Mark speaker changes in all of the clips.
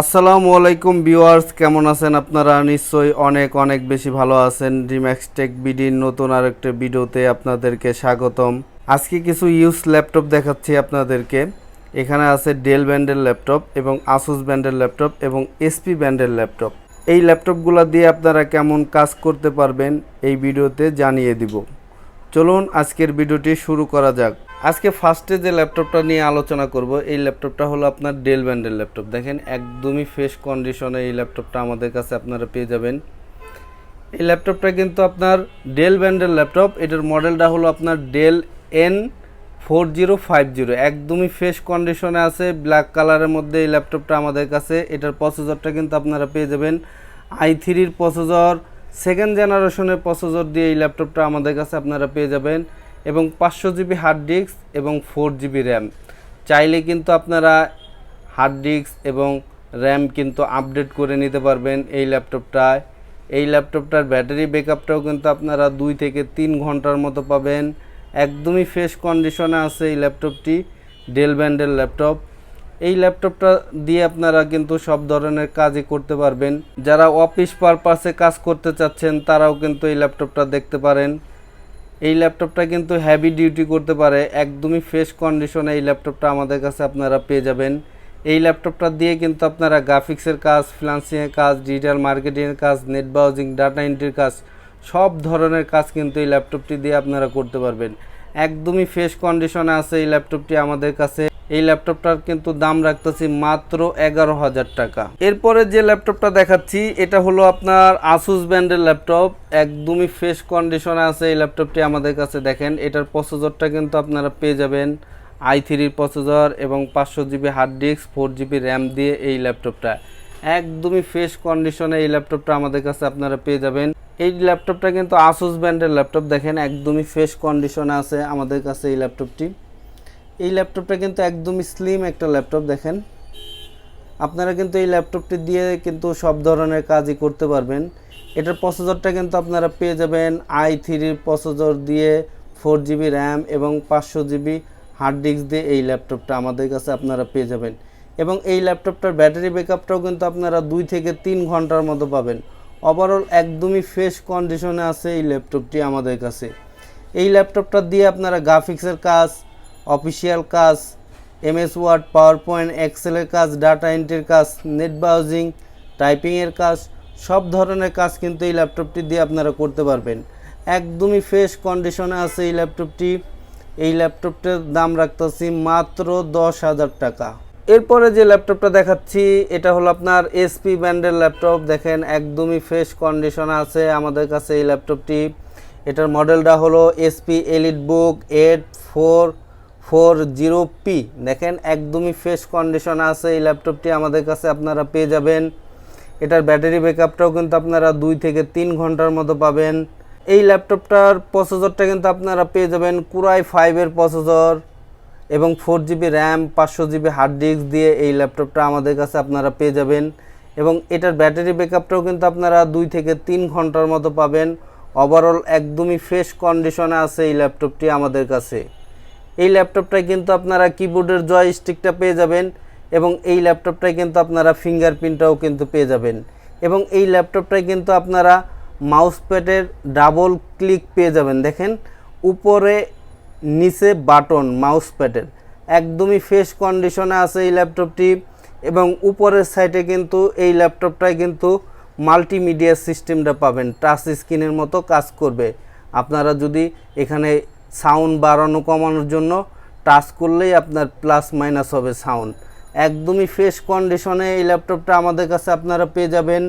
Speaker 1: আসসালামু আলাইকুম ভিউয়ার্স, কেমন আছেন আপনারা? নিশ্চয়ই অনেক অনেক বেশি ভালো আছেন। রিম্যাক্স টেক বিডির নতুন আরেকটা ভিডিওতে আপনাদেরকে স্বাগতম। আজকে কিছু ইউজ ল্যাপটপ দেখাচ্ছি আপনাদেরকে। এখানে আছে ডেল ব্যান্ডের ল্যাপটপ এবং আসুস ব্যান্ডের ল্যাপটপ এবং এসপি ব্যান্ডের ল্যাপটপ এই ল্যাপটপগুলো দিয়ে আপনারা কেমন কাজ করতে পারবেন এই ভিডিওতে জানিয়ে দিব। চলুন আজকের ভিডিওটি শুরু করা যাক। আজকে ফার্স্টে যে ল্যাপটপটা নিয়ে আলোচনা করব, এই ল্যাপটপটা হলো আপনার ডেল ব্যান্ডের ল্যাপটপ দেখেন, একদমই ফ্রেশ কন্ডিশনে এই ল্যাপটপটা আমাদের কাছে আপনারা পেয়ে যাবেন। এই ল্যাপটপটা কিন্তু আপনার ডেল ব্যান্ডের ল্যাপটপ এটার মডেলটা হলো আপনার Dell N four zero five zero একদমই ফ্রেশ কন্ডিশনে আছে ব্ল্যাক কালারের মধ্যে এই ল্যাপটপটা আমাদের কাছে। এটার প্রসেসরটা কিন্তু আপনারা পেয়ে যাবেন। আই থ্রির প্রসেসর সেকেন্ড জেনারেশনের প্রসেসর দিয়ে এই ল্যাপটপটা আমাদের কাছে আপনারা পেয়ে যাবেন। এবং পাঁচশো জিবি হার্ড ডিস্ক এবং ফোর জিবি র্যাম চাইলে কিন্তু আপনারা হার্ড ডিস্ক এবং র্যাম কিন্তু আপডেট করে নিতে পারবেন এই ল্যাপটপটায় এই ল্যাপটপটার ব্যাটারি ব্যাকআপটাও কিন্তু আপনারা দুই থেকে তিন ঘণ্টার মতো পাবেন। একদমই ফ্রেশ কন্ডিশনে আছে এই ল্যাপটপটি ডেল ব্যান্ডের ল্যাপটপ এই ল্যাপটপটা দিয়ে আপনারা কিন্তু সব ধরনের কাজই করতে পারবেন। যারা অফিস পারপাসে কাজ করতে চাচ্ছেন, তারাও কিন্তু এই ল্যাপটপটা দেখতে পারেন। এই ল্যাপটপটা কিন্তু হেভি ডিউটি করতে পারে, একদমই ফ্রেশ কন্ডিশনে এই ল্যাপটপটা আমাদের কাছে আপনারা পেয়ে যাবেন। এই ল্যাপটপটা দিয়ে কিন্তু আপনারা গ্রাফিক্সের কাজ ফ্রিলান্সিংয়ের কাজ ডিজিটাল মার্কেটিংয়ের কাজ নেট ব্রাউজিং ডাটা এন্ট্রির কাজ, সব ধরনের কাজ কিন্তু এই ল্যাপটপটি দিয়ে আপনারা করতে পারবেন। একদমই ফ্রেশ কন্ডিশনে আছে এই ল্যাপটপটি আমাদের কাছে। এই ল্যাপটপটার কিন্তু দাম রাখতেছি মাত্র এগারো হাজার টাকা। এরপরে যে ল্যাপটপটা দেখাচ্ছি, এটা হলো আপনার আসুস ব্র্যান্ডের ল্যাপটপ। একদমই ফ্রেশ কন্ডিশনে আছে এই ল্যাপটপটি আমাদের কাছে দেখেন। এটার প্রসেসরটা কিন্তু আপনারা পেয়ে যাবেন আই থ্রির প্রসেসর এবং পাঁচশো GB hard disk four GB RAM দিয়ে এই ল্যাপটপটা। একদমই ফ্রেশ কন্ডিশনে এই ল্যাপটপটা আমাদের কাছে আপনারা পেয়ে যাবেন। এই ল্যাপটপটা কিন্তু আসুস ব্র্যান্ডের ল্যাপটপ দেখেন, একদমই ফ্রেশ কন্ডিশনে আছে আমাদের কাছে এই ল্যাপটপটি। এই ল্যাপটপটা কিন্তু একদমই স্লিম একটা ল্যাপটপ দেখেন। আপনারা কিন্তু এই ল্যাপটপটি দিয়ে কিন্তু সব ধরনের কাজই করতে পারবেন। এটার প্রসেসরটা কিন্তু আপনারা পেয়ে যাবেন আই থ্রির প্রসেসর দিয়ে ফোর জিবি র্যাম এবং পাঁচশো জিবি হার্ড ডিস্ক দিয়ে এই ল্যাপটপটা আমাদের কাছে আপনারা পেয়ে যাবেন। এবং এই ল্যাপটপটার ব্যাটারি ব্যাকআপটাও কিন্তু আপনারা দুই থেকে তিন ঘণ্টার মতো পাবেন। ওভারঅল একদমই ফ্রেশ কন্ডিশনে আছে এই ল্যাপটপটি আমাদের কাছে। এই ল্যাপটপটা দিয়ে আপনারা গ্রাফিক্সের কাজ অফিসিয়াল কাজ, এমএস ওয়ার্ড পাওয়ার পয়েন্ট এক্সেলের কাজ, ডাটা এন্ট্রির কাজ, নেট ব্রাউজিং, টাইপিংয়ের কাজ, সব ধরনের কাজ কিন্তু এই ল্যাপটপটি দিয়ে আপনারা করতে পারবেন। একদমই ফ্রেশ কন্ডিশনে আছে এই ল্যাপটপটি। এই ল্যাপটপটার দাম রাখতেছি মাত্র দশ হাজার টাকা। এরপরে যে ল্যাপটপটা দেখাচ্ছি, এটা হলো আপনার এসপি ব্র্যান্ডের ল্যাপটপ। দেখেন, একদমই ফ্রেশ কন্ডিশনে আছে আমাদের কাছে এই ল্যাপটপটি। এটার মডেলটা হলো HP EliteBook eight four four zero P, দেখেন একদমই ফ্রেশ কন্ডিশনে আছে এই ল্যাপটপটি আমাদের কাছে, আপনারা পেয়ে যাবেন। এটার ব্যাটারি ব্যাকআপটাও কিন্তু আপনারা দুই থেকে তিন ঘণ্টার মতো পাবেন। এই ল্যাপটপটার প্রসেসরটা কিন্তু আপনারা পেয়ে যাবেন কুরাই ফাইভের প্রসেসর এবং ফোর জিবি র্যাম পাঁচশো জিবি হার্ড ডিস্ক দিয়ে এই ল্যাপটপটা আমাদের কাছে আপনারা পেয়ে যাবেন। এবং এটার ব্যাটারি ব্যাকআপটাও কিন্তু আপনারা দুই থেকে তিন ঘণ্টার মতো পাবেন। ওভারঅল একদমই ফ্রেশ কন্ডিশনে আছে এই ল্যাপটপটি আমাদের কাছে। এই ল্যাপটপটায় কিন্তু আপনারা কিবোর্ডের জয় স্টিকটা পেয়ে যাবেন এবং এই ল্যাপটপটায় কিন্তু আপনারা ফিঙ্গারপ্রিন্টটাও কিন্তু পেয়ে যাবেন। এবং এই ল্যাপটপটায় কিন্তু আপনারা মাউস প্যাডের ডাবল ক্লিক পেয়ে যাবেন। দেখেন, উপরে, নিচে বাটন মাউস প্যাডের একদমই ফ্রেশ কন্ডিশনে আছে এই ল্যাপটপটি এবং উপরের সাইডে কিন্তু এই ল্যাপটপটায় কিন্তু মাল্টিমিডিয়া সিস্টেমটা পাবেন। টাচ স্ক্রিনের মতো কাজ করবে। আপনারা যদি এখানে সাউন্ড বাড়ানো কমানোর জন্য টাচ করলেই আপনার প্লাস মাইনাস হবে সাউন্ড। একদমই ফ্রেশ কন্ডিশনে এই ল্যাপটপটা আমাদের কাছে আপনারা পেয়ে যাবেন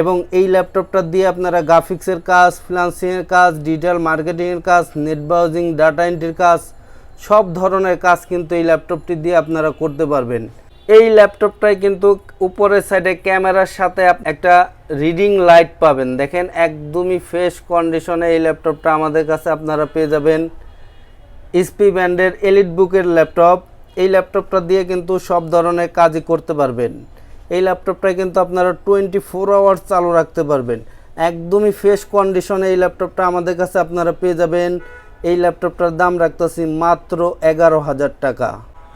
Speaker 1: এবং এই ল্যাপটপটা দিয়ে আপনারা গ্রাফিক্সের কাজ ফ্রিলান্সিংয়ের কাজ ডিজিটাল মার্কেটিংয়ের কাজ নেট ব্রাউজিং ডাটা এন্ট্রির কাজ, সব ধরনের কাজ কিন্তু এই ল্যাপটপটি দিয়ে আপনারা করতে পারবেন। এই ল্যাপটপটায় কিন্তু উপরের সাইডে ক্যামেরার সাথে একটা রিডিং লাইট পাবেন। দেখেন, একদমই ফ্রেশ কন্ডিশনে এই ল্যাপটপটা আমাদের কাছে আপনারা পেয়ে যাবেন। এসপি ব্যান্ডের এলিট বুকের ল্যাপটপ এই ল্যাপটপটা দিয়ে কিন্তু সব ধরনের কাজই করতে পারবেন। এই ল্যাপটপটা কিন্তু আপনারা টোয়েন্টি ফোর আওয়ার্স চালু রাখতে পারবেন। একদমই ফ্রেশ কন্ডিশনে এই ল্যাপটপটা আমাদের কাছে আপনারা পেয়ে যাবেন। এই ল্যাপটপটার দাম রাখতেছি মাত্র এগারো হাজার টাকা।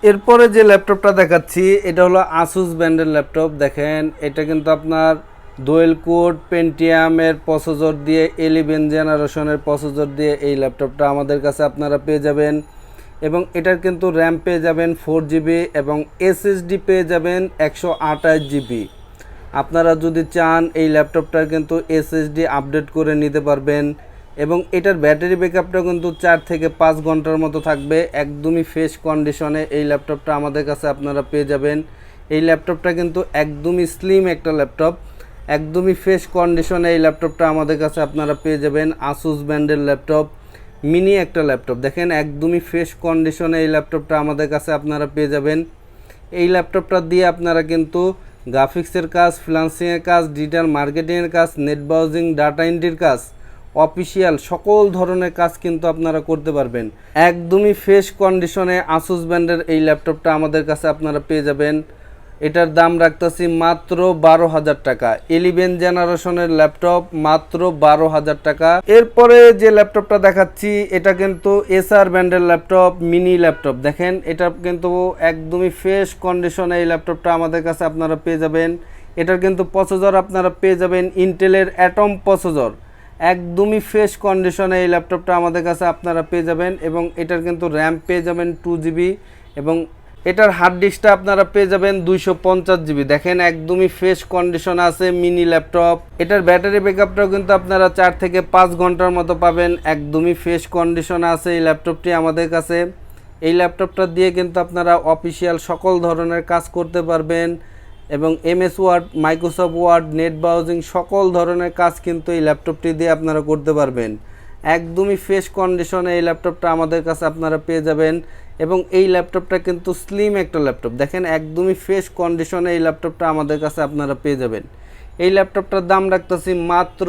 Speaker 1: এরপরে যে ল্যাপটপটা দেখাচ্ছি, এটা হলো আসুস ব্র্যান্ডের ল্যাপটপ দেখেন, এটা কিন্তু আপনার দোয়েল কোড পেন্টিয়ামের প্রসেসর দিয়ে এলিভেন জেনারেশনের প্রসেসর দিয়ে এই ল্যাপটপটা আমাদের কাছে আপনারা পেয়ে যাবেন। এবং এটার কিন্তু র্যাম পেয়ে যাবেন ফোর জিবি এবং এসএসডি পেয়ে যাবেন একশো আঠাশ জিবি আপনারা যদি চান, এই ল্যাপটপটার কিন্তু এসএসডি আপডেট করে নিতে পারবেন। এবং এটার ব্যাটারি ব্যাকআপটা কিন্তু চার থেকে পাঁচ ঘণ্টার মতো থাকবে। একদমই ফ্রেশ কন্ডিশনে এই ল্যাপটপটা আমাদের কাছে আপনারা পেয়ে যাবেন। এই ল্যাপটপটা কিন্তু একদমই স্লিম একটা ল্যাপটপ একদমই ফ্রেশ কন্ডিশনে এই ল্যাপটপটা আমাদের কাছে আপনারা পেয়ে যাবেন আসুস ব্র্যান্ডের ল্যাপটপ মিনি একটা ল্যাপটপ দেখেন, একদমই ফ্রেশ কন্ডিশনে এই ল্যাপটপটা আমাদের কাছে আপনারা পেয়ে যাবেন। এই ল্যাপটপটা দিয়ে আপনারা কিন্তু গ্রাফিক্সের কাজ ফ্রিলান্সিংয়ের কাজ ডিজিটাল মার্কেটিংয়ের কাজ নেট ব্রাউজিং ডাটা এন্ট্রির কাজ অফিসিয়াল সকল ধরনের কাজ কিন্তু আপনারা করতে পারবেন। একদমই ফ্রেশ কন্ডিশনে আসুস ব্র্যান্ডের এই ল্যাপটপটা আমাদের কাছে আপনারা পেয়ে যাবেন। এটার দাম রাখতেছি মাত্র বারো হাজার টাকা। ইলেভেন জেনারেশনের ল্যাপটপ মাত্র বারো হাজার টাকা। এরপরে যে ল্যাপটপটা দেখাচ্ছি, এটা কিন্তু এসআর ব্র্যান্ডের ল্যাপটপ মিনি ল্যাপটপ দেখেন, এটা কিন্তু একদমই ফ্রেশ কন্ডিশনে এই ল্যাপটপটা আমাদের কাছে আপনারা পেয়ে যাবেন। এটার কিন্তু প্রসেসর আপনারা পেয়ে যাবেন ইন্টেলের অ্যাটম প্রসেসর একদমই ফ্রেশ কন্ডিশনে এই ল্যাপটপটা আমাদের কাছে আপনারা পেয়ে যাবেন এবং এটার কিন্তু র্যাম পেয়ে যাবেন টু জিবি এবং এটার হার্ড ডিস্কটা আপনারা পেয়ে যাবেন দুইশো পঞ্চাশ জিবি দেখেন একদমই ফ্রেশ কন্ডিশন আছে মিনি ল্যাপটপ এটার ব্যাটারি ব্যাকআপটাও কিন্তু আপনারা চার থেকে পাঁচ ঘণ্টার মতো পাবেন। একদমই ফ্রেশ কন্ডিশন আছে এই ল্যাপটপটি আমাদের কাছে। এই ল্যাপটপটা দিয়ে কিন্তু আপনারা অফিসিয়াল সকল ধরনের কাজ করতে পারবেন এবং MS word Microsoft word net browsing সকল ধরনের কাজ কিন্তু এই ল্যাপটপটি দিয়ে আপনারা করতে পারবেন। একদমই ফ্রেশ কন্ডিশনে এই ল্যাপটপটা আমাদের কাছে আপনারা পেয়ে যাবেন। এবং এই ল্যাপটপটা কিন্তু স্লিম একটা ল্যাপটপ দেখেন, একদমই ফ্রেশ কন্ডিশনে এই ল্যাপটপটা আমাদের কাছে আপনারা পেয়ে যাবেন। এই ল্যাপটপটার দাম রাখতেছি মাত্র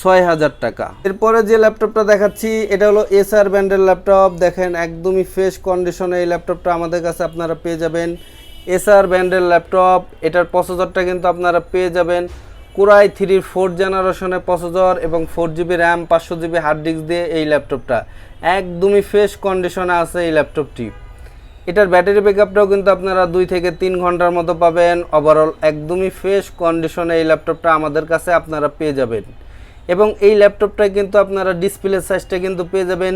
Speaker 1: ছয় হাজার টাকা। এরপরে যে ল্যাপটপটা দেখাচ্ছি, এটা হলো এসআর ব্র্যান্ডের ল্যাপটপ দেখেন, একদমই ফ্রেশ কন্ডিশনে এই ল্যাপটপটা আমাদের কাছে আপনারা পেয়ে যাবেন। এসআর ব্র্যান্ডের ল্যাপটপ এটার প্রসেসরটা কিন্তু আপনারা পেয়ে যাবেন। কুরাই থ্রির ফোর জেনারেশনের প্রসেসর এবং ফোর জিবি র্যাম, পাঁচশো জিবি হার্ড ডিস্ক দিয়ে এই ল্যাপটপটা। একদমই ফ্রেশ কন্ডিশনে আছে এই ল্যাপটপটি। এটার ব্যাটারি ব্যাকআপটাও কিন্তু আপনারা দুই থেকে তিন ঘণ্টার মতো পাবেন। ওভারঅল একদমই ফ্রেশ কন্ডিশনে এই ল্যাপটপটা আমাদের কাছে আপনারা পেয়ে যাবেন। এবং এই ল্যাপটপটায় কিন্তু আপনারা ডিসপ্লে সাইজটা কিন্তু পেয়ে যাবেন।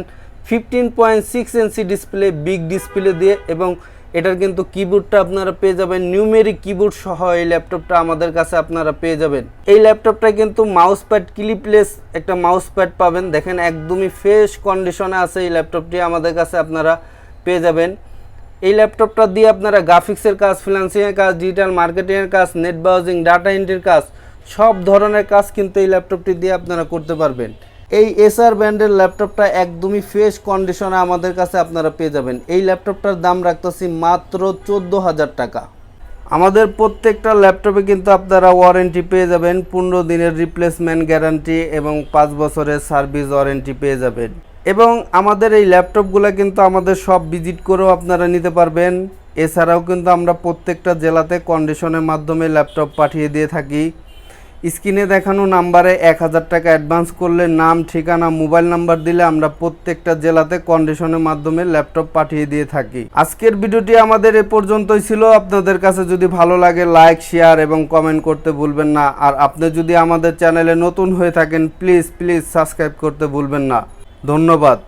Speaker 1: Fifteen point six inch display big display দিয়ে এবং এটার কিন্তু কিবোর্ডটা আপনারা পেয়ে যাবেন। নিউমেরিক কিবোর্ড সহ এই ল্যাপটপটা আমাদের কাছে আপনারা পেয়ে যাবেন। এই ল্যাপটপটা কিন্তু মাউস প্যাড ক্লিপলেস একটা মাউস প্যাড পাবেন। দেখেন একদমই ফ্রেশ কন্ডিশনে আছে এই ল্যাপটপটি আমাদের কাছে আপনারা পেয়ে যাবেন। এই ল্যাপটপটা দিয়ে আপনারা গ্রাফিক্সের কাজ ফিনান্সিংয়ের কাজ ডিজিটাল মার্কেটিংয়ের কাজ নেট ব্রাউজিং ডাটা এন্ট্রির কাজ, সব ধরনের কাজ কিন্তু এই ল্যাপটপটি দিয়ে আপনারা করতে পারবেন। এই এসআর ব্র্যান্ডের ল্যাপটপটা একদমই ফ্রেশ কন্ডিশনে আমাদের কাছে আপনারা পেয়ে যাবেন। এই ল্যাপটপটার দাম রাখতেছি মাত্র চোদ্দ হাজার টাকা। আমাদের প্রত্যেকটা ল্যাপটপে কিন্তু আপনারা ওয়ারেন্টি পেয়ে যাবেন, পনেরো দিনের রিপ্লেসমেন্ট গ্যারান্টি এবং পাঁচ বছরের সার্ভিস ওয়ারেন্টি পেয়ে যাবেন। এবং আমাদের এই ল্যাপটপগুলো কিন্তু আমাদের সব ভিজিট করেও আপনারা নিতে পারবেন। এছাড়াও কিন্তু আমরা প্রত্যেকটা জেলাতে কন্ডিশনের মাধ্যমে ল্যাপটপ পাঠিয়ে দিয়ে থাকি। স্ক্রিনে দেখানো নাম্বারে এক হাজার টাকা অ্যাডভান্স করলে নাম, ঠিকানা, মোবাইল নাম্বার দিলে আমরা প্রত্যেকটা জেলাতে কন্ডিশনের মাধ্যমে ল্যাপটপ পাঠিয়ে দিয়ে থাকি। আজকের ভিডিওটি আমাদের এ পর্যন্তই ছিল। আপনাদের কাছে যদি ভালো লাগে, লাইক, শেয়ার এবং কমেন্ট করতে ভুলবেন না। আর আপনি যদি আমাদের চ্যানেলে নতুন হয়ে থাকেন, প্লিজ প্লিজ সাবস্ক্রাইব করতে ভুলবেন না। ধন্যবাদ।